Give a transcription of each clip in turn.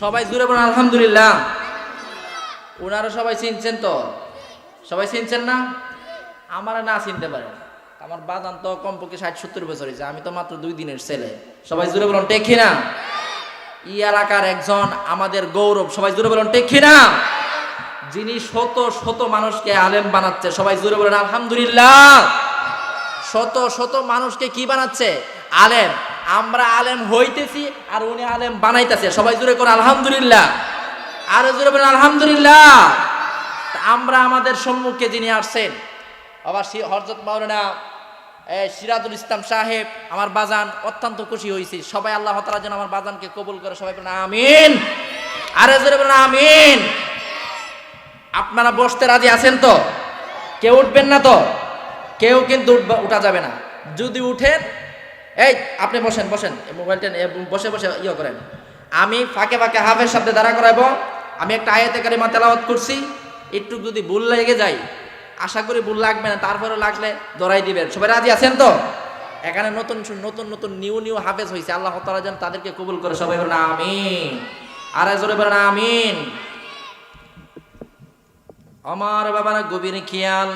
সবাই জুড়ে বলেন, আলহামদুলিল্লাহ। ওনারা সবাই চিনছেন তো? সবাই চিনছেন না? আমার না চিনতে পারেন আমার বাদান তো কমপক্ষে ষাট সত্তর বছর হয়েছে, আমি তো মাত্র দুই দিনের ছেলে। সবাই জুড়ে বলুন টেকি না ই এলাকার একজন আমাদের গৌরব, সবাই জুড়ে বলুন টেকি না যিনি শত শত মানুষকে আলেম বানাচ্ছে, সবাই জুড়ে বলেন, আলহামদুলিল্লাহ। শত শত মানুষকে কি বানাচ্ছে? আলেম। আমরা আলেম হইতেছি আর উনি আলেম বানাইতেছে। সবাই জুড়ে করে আলহামদুলিল্লাহ। আরও জুড়ে বলেন, আলহামদুলিল্লাহ। আমরা আমাদের সম্মুখে যিনি আসছেন আবার হরজত মাওলানা সিরাজুল ইসলাম সাহেব, আমার বাজান অত্যন্ত খুশি হয়েছি সবাই আল্লাহ তালা যেন আমার বাজানকে কবুল করে, সবাই বলেন, আমিন। আরে জোরে বলেন, আমিন। আপনারা বসতে রাজি আছেন তো? কেউ উঠবেন না তো? কেউ কিন্তু উঠা যাবে না। যদি উঠেন এই, আপনি বসেন বসেন। মোবাইলটা বসে বসে ইয়ে করেন। আমি ফাঁকে ফাঁকে হাফের শব্দে দাঁড়া করাবো। আমি একটা আয়াতে কারিমা তেলাওয়াত করছি। একটু যদি ভুল লেগে যায়, আশা করি ভুল লাগবে না তারপরে লাগলে ধরাই দিবেন। সবাই রাজি আছেন তো? এখানে নতুন নতুন নতুন, নিউ নিউ হাফেজ হয়েছে আল্লাহ তালা যেন তাদেরকে কবুল করে। সবাই বলেন আমিন। আর জোরে বলেন আমিন। আমার বাবার গভীর খেয়াল।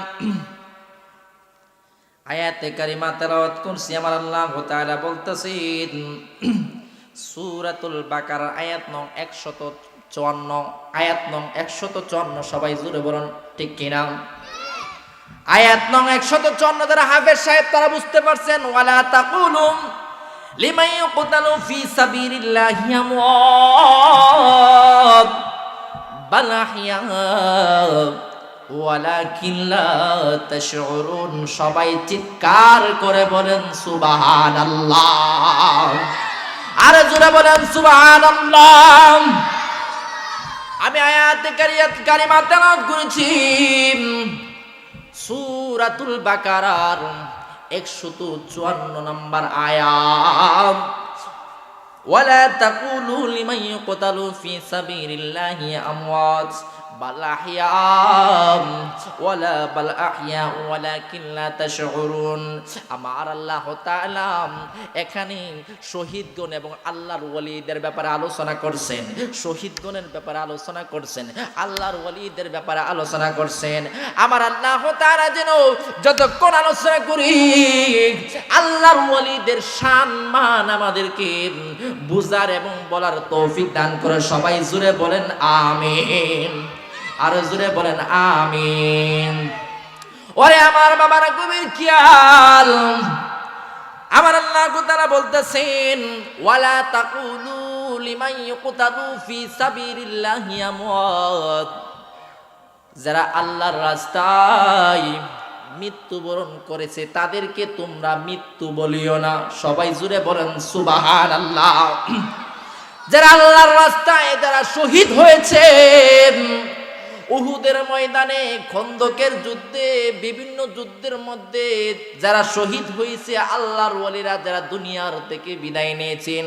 আয়াতে কারিমা তেলাওয়াত করছি, আমার আল্লাহ তাআলা বলতেছেন, সূরাতুল বাকার আয়াত নং 154 আয়াত নং 154 সবাই জুড়ে বলুন, ঠিক কিনা? আয়াত নং 154 যারা হাফেজ সাহেব, তারা বুঝতে পারছেন, ওয়ালা তাকুলুম লিমান ইউকতালু ফি সাবিলিল্লাহি আমওয়াত, বাল সবাই চিৎকার করে বলেন সুবাহান আল্লাহ আরে জোরে বলেন সুবাহান আল্লাহ আমি আয়াত কারিয়াত কারিমা তেলাওয়াত করেছি। সূরাতুল বাকারার চুয়ান্ন নম্বর আয়াত। ওয়ালা তাকুলু লিমান ইউকতালু ফি সাবিলিল্লাহি আমওয়াত। بل أحياء ولا بل أحياء ولكن لا تشعرون আমার আল্লাহ তাআলা এখানে শহীদগণ এবং আল্লাহর ওয়ালিদের ব্যাপারে আলোচনা করছেন শহীদগণের ব্যাপারে আলোচনা করছেন আল্লাহর ওয়ালিদের ব্যাপারে আলোচনা করছেন আমার আল্লাহ তাআলা যেন যতক্ষণ আলোচনা করি আল্লাহর ওয়ালিদের সম্মান আমাদেরকে বুঝার এবং বলার তৌফিক দান করে সবাই জুড়ে বলেন আমিন আরও জুড়ে বলেন, আমিন। ওরে আমার বাবার গভীর খেয়াল। আমার আল্লাহ তারা বলতেছেন, ওয়ালা তাকুলু লিমান ইউকতালু ফি সাবিলিল্লাহি আমওয়াত। যারা আল্লাহর রাস্তায় মৃত্যুবরণ করেছে, তাদেরকে তোমরা মৃত্যু বলিও না। সবাই জুড়ে বলেন সুবাহান আল্লাহ যারা আল্লাহর রাস্তায় যারা শহীদ হয়েছে উহুদের ময়দানে খন্দকের যুদ্ধে, বিভিন্ন যুদ্ধের মধ্যে যারা শহীদ হয়েছে, আল্লাহর ওয়ালিরা যারা দুনিয়ার থেকে বিদায় নিয়েছেন।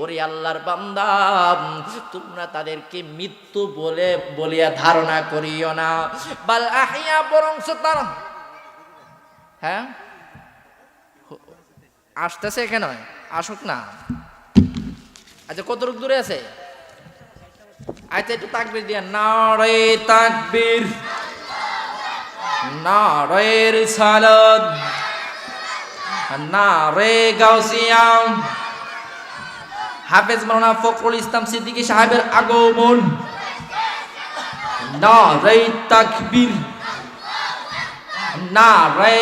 ওরে আল্লাহর বান্দা, তোমরা তাদেরকে মৃত্যু বলে, বলিয়া ধারণা করিও না। বাল আহিয়া বরং তার হ্যাঁ? আসতেছে কেন? আসুক না। আচ্ছা কতটুক দূরে আছে? আচ্ছা একটু তাকবির দিয়া, নারে তাকবির, নারে রিসালাত, নারে গাউসিয়াম হাফেজ মাওলানা ফখরুল ইসলাম সিদ্দিকী সাহেবের আগমন। নারে তাকবির, নারে